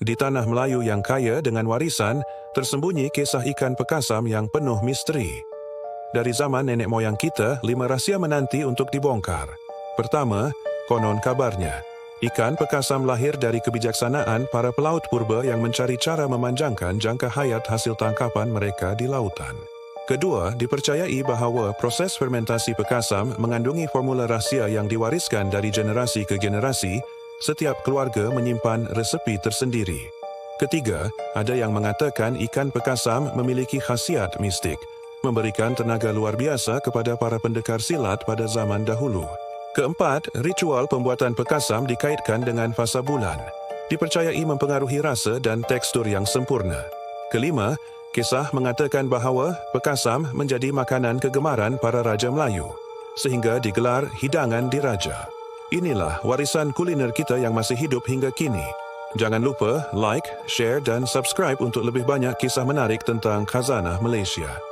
Di tanah Melayu yang kaya dengan warisan, tersembunyi kisah ikan pekasam yang penuh misteri. Dari zaman nenek moyang kita, lima rahsia menanti untuk dibongkar. Pertama, konon kabarnya, ikan pekasam lahir dari kebijaksanaan para pelaut purba yang mencari cara memanjangkan jangka hayat hasil tangkapan mereka di lautan. Kedua, dipercayai bahawa proses fermentasi pekasam mengandungi formula rahsia yang diwariskan dari generasi ke generasi, setiap keluarga menyimpan resepi tersendiri. Ketiga, ada yang mengatakan ikan pekasam memiliki khasiat mistik, memberikan tenaga luar biasa kepada para pendekar silat pada zaman dahulu. Keempat, ritual pembuatan pekasam dikaitkan dengan fasa bulan. Dipercayai mempengaruhi rasa dan tekstur yang sempurna. Kelima, kisah mengatakan bahawa pekasam menjadi makanan kegemaran para Raja Melayu, sehingga digelar hidangan diraja. Inilah warisan kuliner kita yang masih hidup hingga kini. Jangan lupa like, share dan subscribe untuk lebih banyak kisah menarik tentang khazanah Malaysia.